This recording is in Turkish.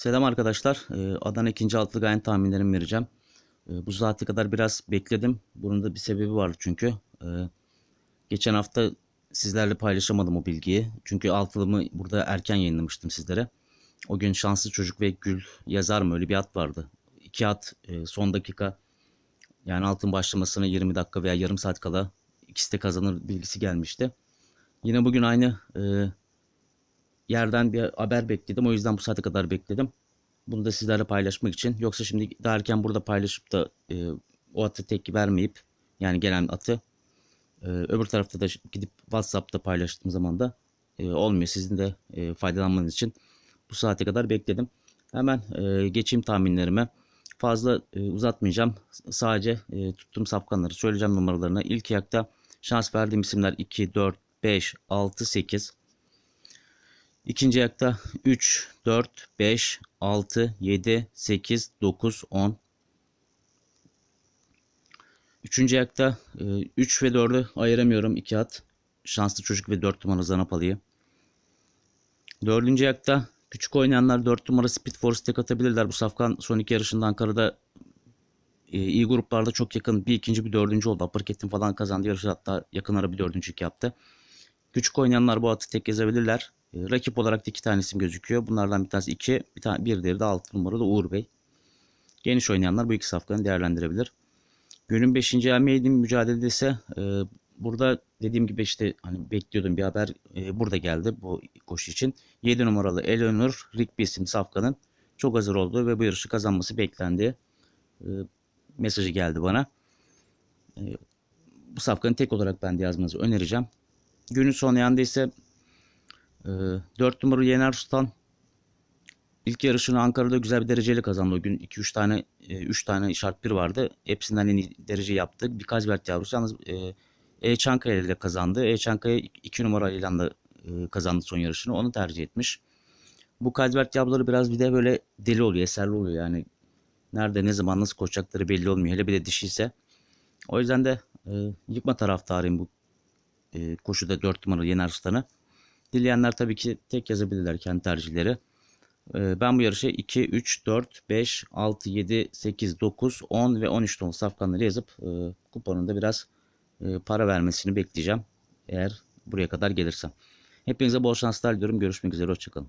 Selam arkadaşlar. Ee, Adana ikinci altılı gayen tahminlerimi vereceğim. Ee, Bu saate kadar biraz bekledim. Bunun da bir sebebi vardı çünkü. Ee, Geçen hafta sizlerle paylaşamadım o bilgiyi. Çünkü altılımı burada erken yayınlamıştım sizlere. O gün Şanslı Çocuk ve Gül yazar mı öyle bir at vardı. İki at e, son dakika yani altın başlamasına 20 dakika veya yarım saat kala ikisi de kazanır bilgisi gelmişti. Yine bugün aynı e, yerden bir haber bekledim. O yüzden bu saate kadar bekledim. Bunu da sizlerle paylaşmak için. Yoksa şimdi daha erken burada paylaşıp da e, o atı tepki vermeyip yani gelen atı e, öbür tarafta da gidip WhatsApp'ta paylaştığım zaman da e, olmuyor. Sizin de e, faydalanmanız için bu saate kadar bekledim. Hemen e, geçeyim tahminlerime. Fazla e, uzatmayacağım. Sadece e, tuttuğum safkanları söyleyeceğim numaralarına. İlk ayakta şans verdiğim isimler 2, 4, 5, 6, 8. İkinci ayakta 3, 4, 5, 6, 7, 8, 9, 10. Üçüncü ayakta 3 ve 4'ü ayıramıyorum. 2 at. Şanslı çocuk ve 4 numara Zanapalıyı. Dördüncü ayakta küçük oynayanlar 4 numara Speed Force tek atabilirler. Bu safkan son iki yarışında Ankara'da e, iyi gruplarda çok yakın. Bir ikinci bir dördüncü oldu. Uppercut'in falan kazandı yarışı hatta yakın ara bir dördüncülük yaptı. Küçük oynayanlar bu atı tek yazabilirler. E, rakip olarak da iki tane isim gözüküyor. Bunlardan bir tanesi 2, bir, tane, bir diğeri de 6 numaralı Uğur Bey. Geniş oynayanlar bu iki safkanı değerlendirebilir. Günün 5. Elmeydim mücadelede ise e, burada dediğim gibi işte hani bekliyordum bir haber e, burada geldi bu koşu için. 7 numaralı Eleanor Rigby isimli safkanın çok hazır olduğu ve bu yarışı kazanması beklendi. E, mesajı geldi bana. E, bu safkanı tek olarak ben de yazmanızı önereceğim. Günün son yanında ise 4 numaralı Yener Sultan İlk yarışını Ankara'da güzel bir dereceyle kazandı. O gün 2-3 tane 3 tane işaret bir vardı. Hepsinden en iyi derece yaptı. Bir Kazbert yavrusu yalnız e, E Çankaya ile kazandı. E Çankaya 2 numarayla da e, kazandı son yarışını. Onu tercih etmiş. Bu Kazbert yavruları biraz bir de böyle deli oluyor, eserli oluyor yani. Nerede, ne zaman, nasıl koşacakları belli olmuyor. Hele bir de dişi ise. O yüzden de e, yıkma taraftarıyım bu e, koşuda 4 numaralı Yener Sultan'ı. Dileyenler tabii ki tek yazabilirler kendi tercihleri. Ee, Ben bu yarışa 2, 3, 4, 5, 6, 7, 8, 9, 10 ve 13 ton safkanları yazıp e, kuponunda biraz e, para vermesini bekleyeceğim. Eğer buraya kadar gelirsem. Hepinize bol şanslar diliyorum. Görüşmek üzere. Hoşçakalın.